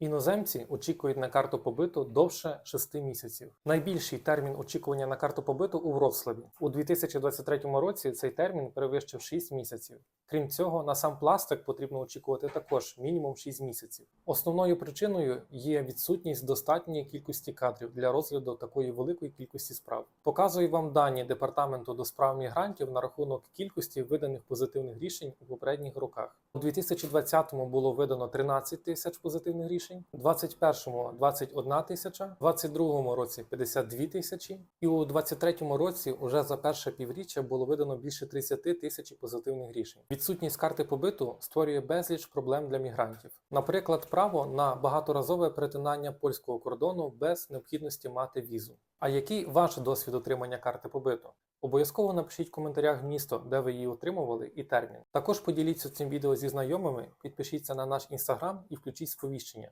Іноземці очікують на карту побиту довше 6 місяців. Найбільший термін очікування на карту побиту у Вроцлаві. У 2023 році цей термін перевищив 6 місяців. Крім цього, на сам пластик потрібно очікувати також мінімум 6 місяців. Основною причиною є відсутність достатньої кількості кадрів для розгляду такої великої кількості справ. Показую вам дані департаменту до справ мігрантів на рахунок кількості виданих позитивних рішень у попередніх роках. У 2020-му було видано 13 тисяч позитивних рішень, у 2021-му 21 тисяча, у 2022 році 52 тисячі, і у 2023 році уже за перше півріччя було видано більше 30 тисяч позитивних рішень. Відсутність карти побиту створює безліч проблем для мігрантів. Наприклад, право на багаторазове перетинання польського кордону без необхідності мати візу. А який ваш досвід отримання карти побиту? Обов'язково напишіть в коментарях місто, де ви її отримували, і термін. Також поділіться цим відео зі знайомими, підпишіться на наш інстаграм і включіть сповіщення,